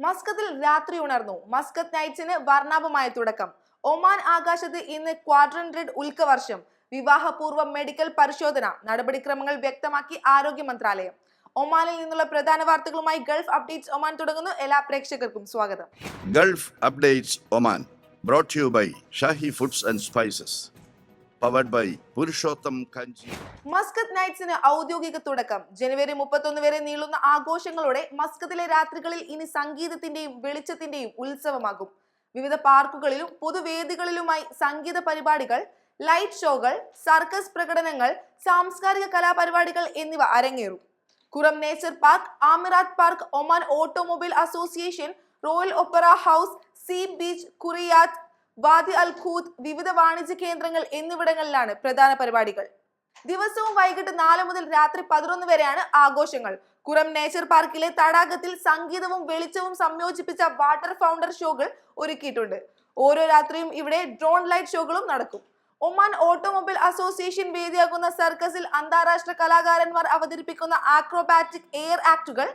മസ്കത്തിൽ രാത്രി ഉണർന്നു. മസ്കത്ത് നൈറ്റ്സിന് വർണാഭമായ തുടക്കം. ഒമാൻ ആകാശത്ത് ഇന്ന് ക്വാഡ്രൻഡ്രഡ് ഉൽക്കവർഷം. വിവാഹപൂർവ മെഡിക്കൽ പരിശോധന നടപടിക്രമങ്ങൾ വ്യക്തമാക്കി ആരോഗ്യ മന്ത്രാലയം. ഒമാനിൽ നിന്നുള്ള പ്രധാന വാർത്തകളുമായി ഗൾഫ് അപ്ഡേറ്റ്സ് ഒമാൻ തുടങ്ങുന്നു. എല്ലാ പ്രേക്ഷകർക്കും സ്വാഗതം. Gulf updates Oman brought you by Shahi foods and and Spices. By Purushottam Kanji. Muscat നൈറ്റ്സിന് ഔദ്യോഗിക തുടക്കം ജനുവരി മുപ്പത്തൊന്ന് വരെ നീളുന്ന ആഘോഷങ്ങളോടെ മസ്കത്തിലെ രാത്രികളിൽ ഇനി സംഗീതത്തിന്റെയും വെളിച്ചത്തിന്റെയും ഉത്സവമാകും വിവിധ പാർക്കുകളിലും പൊതുവേദികളിലുമായി സംഗീത പരിപാടികൾ ലൈറ്റ് ഷോകൾ സർക്കസ് പ്രകടനങ്ങൾ സാംസ്കാരിക കലാപരിപാടികൾ എന്നിവ അരങ്ങേറും Qurum nature park Amerat park Oman automobile association royal opera house sea beach Quriyat Wadi Al Khoud വിവിധ വാണിജ്യ കേന്ദ്രങ്ങൾ എന്നിവിടങ്ങളിലാണ് പ്രധാന പരിപാടികൾ. ദിവസവും വൈകിട്ട് നാല് മുതൽ രാത്രി പതിനൊന്ന് വരെയാണ് ആഘോഷങ്ങൾ. കുറം നേച്ചർ പാർക്കിലെ തടാകത്തിൽ സംഗീതവും വെളിച്ചവും സംയോജിപ്പിച്ച വാട്ടർ ഫൗണ്ടർ ഷോകൾ ഒരുക്കിയിട്ടുണ്ട്. ഓരോ രാത്രിയും ഇവിടെ ഡ്രോൺ ലൈറ്റ് ഷോകളും നടക്കും. ഒമാൻ ഓട്ടോമൊബൈൽ അസോസിയേഷൻ വേദിയാകുന്ന സർക്കസിൽ അന്താരാഷ്ട്ര കലാകാരന്മാർ അവതരിപ്പിക്കുന്ന ആക്രോബാറ്റിക് എയർ ആക്ടുകൾ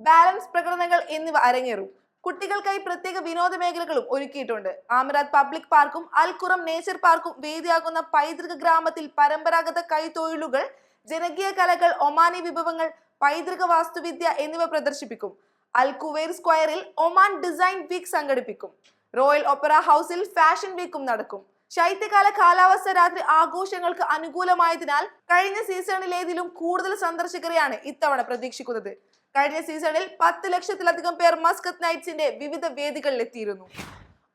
ബാലൻസ് പ്രകടനങ്ങൾ എന്നിവ അരങ്ങേറും. കുട്ടികൾക്കായി പ്രത്യേക വിനോദ മേഖലകളും ഒരുക്കിയിട്ടുണ്ട്. ആമിറാത്ത് പബ്ലിക് പാർക്കും അൽക്കുറം നേച്ചർ പാർക്കും വേദിയാകുന്ന പൈതൃക ഗ്രാമത്തിൽ പരമ്പരാഗത കൈത്തൊഴിലുകൾ ജനകീയ കലകൾ ഒമാനി വിഭവങ്ങൾ പൈതൃക വാസ്തുവിദ്യ എന്നിവ പ്രദർശിപ്പിക്കും. അൽ കുവൈർ സ്ക്വയറിൽ ഒമാൻ ഡിസൈൻ വീക്ക് സംഘടിപ്പിക്കും. റോയൽ ഒപ്പറ ഹൗസിൽ ഫാഷൻ വീക്കും നടക്കും. ശൈത്യകാല കാലാവസ്ഥ രാത്രി ആഘോഷങ്ങൾക്ക് അനുകൂലമായതിനാൽ കഴിഞ്ഞ സീസണിലേതിലും കൂടുതൽ സന്ദർശകരെയാണ് ഇത്തവണ പ്രതീക്ഷിക്കുന്നത്. കഴിഞ്ഞ സീസണിൽ പത്ത് ലക്ഷത്തിലധികം പേർ മസ്കത്ത് നൈറ്റ്സിന്റെ വിവിധ വേദികളിൽ എത്തിയിരുന്നു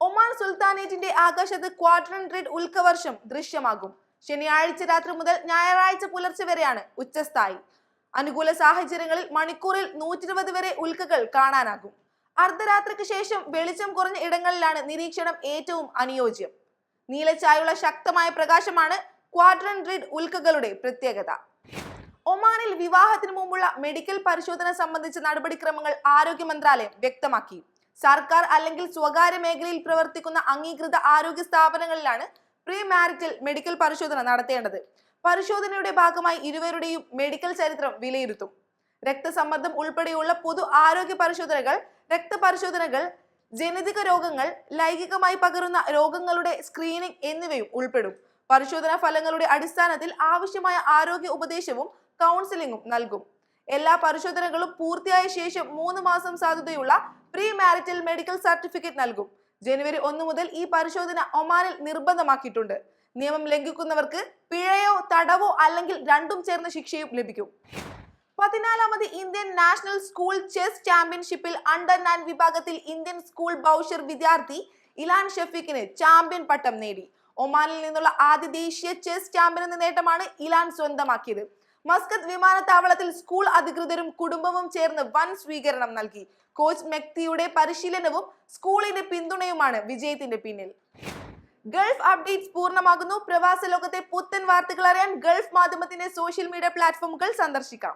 ഒമാൻ സുൽത്താനേറ്റിന്റെ ആകാശത്ത് ക്വാഡ്രൻഡ്രേഡ് ഉൽക്കവർഷം ദൃശ്യമാകും. ശനിയാഴ്ച രാത്രി മുതൽ ഞായറാഴ്ച പുലർച്ചെ വരെയാണ് ഉച്ചസ്ഥായി. അനുകൂല സാഹചര്യങ്ങളിൽ മണിക്കൂറിൽ നൂറ്റി ഇരുപത് വരെ ഉൽക്കകൾ കാണാനാകും. അർദ്ധരാത്രിക്ക് ശേഷം വെളിച്ചം കുറഞ്ഞ ഇടങ്ങളിലാണ് നിരീക്ഷണം ഏറ്റവും അനുയോജ്യം. നീലച്ചായുള്ള ശക്തമായ പ്രകാശമാണ് ക്വാഡ്രൻഡ്രിഡ് ഉൽക്കകളുടെ പ്രത്യേകത. ഒമാനിൽ വിവാഹത്തിന് മുമ്പുള്ള മെഡിക്കൽ പരിശോധന സംബന്ധിച്ച നടപടിക്രമങ്ങൾ ആരോഗ്യ മന്ത്രാലയം വ്യക്തമാക്കി. സർക്കാർ അല്ലെങ്കിൽ സ്വകാര്യ മേഖലയിൽ പ്രവർത്തിക്കുന്ന അംഗീകൃത ആരോഗ്യ സ്ഥാപനങ്ങളിലാണ് പ്രീ മാരിറ്റൽ മെഡിക്കൽ പരിശോധന നടത്തേണ്ടത്. പരിശോധനയുടെ ഭാഗമായി ഇരുവരുടെയും മെഡിക്കൽ ചരിത്രം വിലയിരുത്തും. രക്തസമ്മർദ്ദം ഉൾപ്പെടെയുള്ള പൊതു ആരോഗ്യ പരിശോധനകൾ രക്തപരിശോധനകൾ ജനിതക രോഗങ്ങൾ ലൈംഗികമായി പകരുന്ന രോഗങ്ങളുടെ സ്ക്രീനിംഗ് എന്നിവയും ഉൾപ്പെടും. പരിശോധനാ ഫലങ്ങളുടെ അടിസ്ഥാനത്തിൽ ആവശ്യമായ ആരോഗ്യ ഉപദേശവും കൗൺസിലിംഗും നൽകും. എല്ലാ പരിശോധനകളും പൂർത്തിയായ ശേഷം മൂന്ന് മാസം സാധ്യതയുള്ള പ്രീ മാരിറ്റൽ മെഡിക്കൽ സർട്ടിഫിക്കറ്റ് നൽകും. ജനുവരി ഒന്ന് മുതൽ ഈ പരിശോധന ഒമാനിൽ നിർബന്ധമാക്കിയിട്ടുണ്ട്. നിയമം ലംഘിക്കുന്നവർക്ക് പിഴയോ തടവോ അല്ലെങ്കിൽ രണ്ടും ചേർന്ന ശിക്ഷയും ലഭിക്കും. പതിനാലാമത് ഇന്ത്യൻ നാഷണൽ സ്കൂൾ ചെസ് ചാമ്പ്യൻഷിപ്പിൽ അണ്ടർ നയൻ വിഭാഗത്തിൽ ഇന്ത്യൻ സ്കൂൾ ബൗഷർ വിദ്യാർത്ഥി ഇലാൻ ഷെഫീഖിന് ചാമ്പ്യൻ പട്ടം നേടി. ഒമാനിൽ നിന്നുള്ള ആദ്യ ദേശീയ ചെസ് ചാമ്പ്യൻ എന്ന നേട്ടമാണ് ഇലാൻ സ്വന്തമാക്കിയത്. മസ്കത്ത് വിമാനത്താവളത്തിൽ സ്കൂൾ അധികൃതരും കുടുംബവും ചേർന്ന് വൻ സ്വീകരണം നൽകി. കോച്ച് മെക്തിയുടെ പരിശീലനവും സ്കൂളിന്റെ പിന്തുണയുമാണ് വിജയത്തിന്റെ പിന്നിൽ. ഗൾഫ് അപ്ഡേറ്റ്സ് പൂർണമാകുന്നു. പ്രവാസ ലോകത്തെ പുത്തൻ വാർത്തകൾ അറിയാൻ ഗൾഫ് മാധ്യമത്തിന്റെ സോഷ്യൽ മീഡിയ പ്ലാറ്റ്ഫോമുകൾ സന്ദർശിക്കാം.